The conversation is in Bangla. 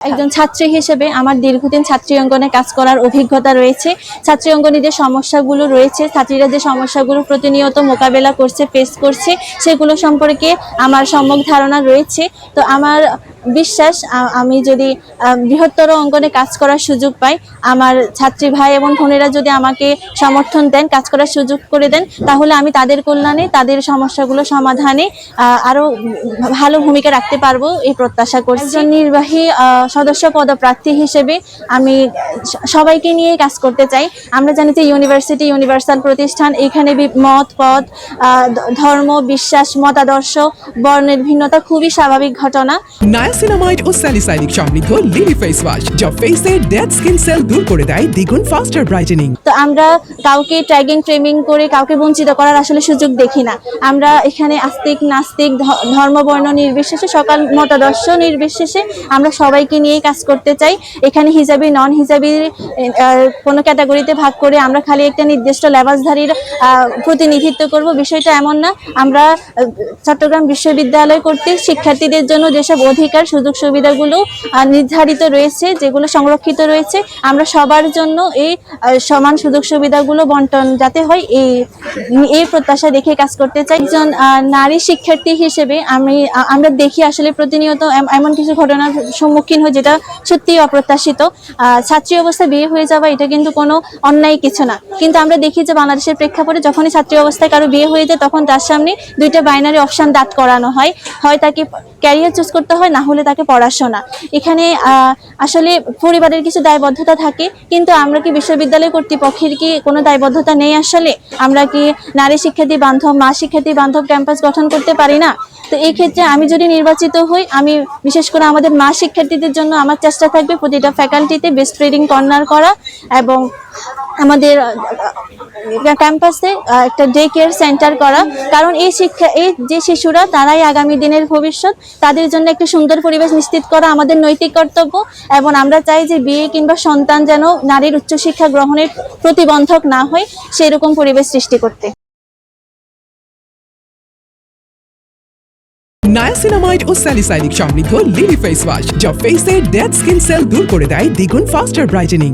একজন ছাত্রী হিসেবে আমার দীর্ঘদিন ছাত্রী অঙ্গনে কাজ করার অভিজ্ঞতা রয়েছে। ছাত্রী অঙ্গনে যে সমস্যাগুলো রয়েছে, ছাত্রীরা যে সমস্যাগুলো প্রতিনিয়ত মোকাবেলা করছে ফেস করছে, সেগুলো সম্পর্কে আমার সম্যক ধারণা রয়েছে। তো আমার বিশ্বাস আমি যদি বৃহত্তর অঙ্গনে কাজ করার সুযোগ পাই আমার ছাত্রী ভাই এবং বোনেরা যদি আমাকে সমর্থন দেন কাজ করার সুযোগ করে দেন তাহলে আমি তাদের কল্যাণে তাদের সমস্যাগুলো সমাধানে আরও ভালো ভূমিকা রাখতে পারব এই প্রত্যাশা করছি। একজন নির্বাহী সদস্য পদপ্রার্থী হিসেবে আমি সবাইকে নিয়ে কাজ করতে চাই। আমরা জানি যে ইউনিভার্সিটি ইউনিভার্সাল প্রতিষ্ঠান এখানে বি- মত পদ ধর্ম বিশ্বাস মতাদর্শ বর্ণের ভিন্নতা খুবই স্বাভাবিক ঘটনা। নায়াসিনামাইড ও স্যালিসাইলিক সমৃদ্ধ লিলি ফেস ওয়াশ যা ফেসের ডেড স্কিন সেল দূর করে দেয়, দ্বিগুণ ফাস্টার ব্রাইটেনিং তো আমরা কাউকে ট্র্যাগিং ট্রেমিং করে কাউকে বঞ্চিত করার আসলে সুযোগ দেখি না। আমরা এখানে আস্তিক, নাস্তিক, ধ- ধর্ম বর্ণ নির্বিশেষে, সকাল মতাদর্শ নির্বিশেষে আমরা সবাইকে নিয়ে কাজ করতে চাই। এখানে হিজাবি নন হিজাবি কোনো ক্যাটাগরিতে ভাগ করে আমরা খালি একটা নির্দিষ্ট লেবাসধারীর প্রতিনিধিত্ব করব। বিষয়টা এমন না। আমরা চট্টগ্রাম বিশ্ববিদ্যালয় কর্তৃক শিক্ষার্থীদের জন্য যেসব অধিকার সুযোগ সুবিধাগুলো নির্ধারিত রয়েছে, যেগুলো সংরক্ষিত রয়েছে। আমরা সবার জন্য এই সমান সুযোগ সুবিধাগুলো বন্টন যাতে হয়, এই এই প্রত্যাশা দেখে কাজ করতে চাই। একজন নারী শিক্ষার্থী হিসেবে আমি আমরা দেখি আসলে প্রতিনিয়ত এমন কিছু ঘটনার সম্মুখীন হয় যেটা সত্যি অপ্রত্যাশিত। ছাত্রী অবস্থায় বিয়ে হয়ে যাওয়া, এটা কিন্তু কোনো অন্যায় কিছু না। কিন্তু আমরা দেখি যে বাংলাদেশের প্রেক্ষাপটে যখনই ছাত্রী অবস্থায় কারও বিয়ে হয়ে যায়, তখন তার সামনে দুইটা বাইনারি অপশন দাঁত করানো হয়। হয় তাকে ক্যারিয়ার চুজ করতে হয়, না হলে তাকে পড়াশোনা। এখানে আসলে পরিবারের কিছু দায়বদ্ধতা থাকে, কিন্তু আমরা কি বিশ্ববিদ্যালয় কর্তৃপক্ষের কি কোনো দায়বদ্ধতা নেই আসলে? আমরা কি নারী শিক্ষার্থী বান্ধব, মা শিক্ষার্থী বান্ধব ক্যাম্পাস গঠন করতে পারি না? তো এই ক্ষেত্রে আমি যদি নির্বাচিত হই, আমি বিশেষ করে আমাদের মা শিক্ষার্থীদের জন্য আমার চেষ্টা থাকবে প্রতিটা ফ্যাকাল্টিতে বেস্ট ট্রেডিং কর্নার করা এবং আমাদের ক্যাম্পাসে একটা ডে কেয়ার সেন্টার করা। কারণ এই শিক্ষা, এই যে শিশুরা, তারাই আগামী দিনের ভবিষ্যৎ। তাদের জন্য একটা সুন্দর পরিবেশ নিশ্চিত করা আমাদের নৈতিক কর্তব্য। এবং আমরা চাই যে বিয়ে কিংবা সন্তান যেন নারীর উচ্চশিক্ষা গ্রহণের প্রতিবন্ধক না হয়, সেরকম পরিবেশ সৃষ্টি করতে। নায়াসিনামাইড ও স্যালিসাইলিক সমৃদ্ধ লিলি ফেস ওয়াশ যা ফেসের ডেড স্কিন সেল দূর করে দেয় দ্বিগুণ ফাস্টার ব্রাইটেনিং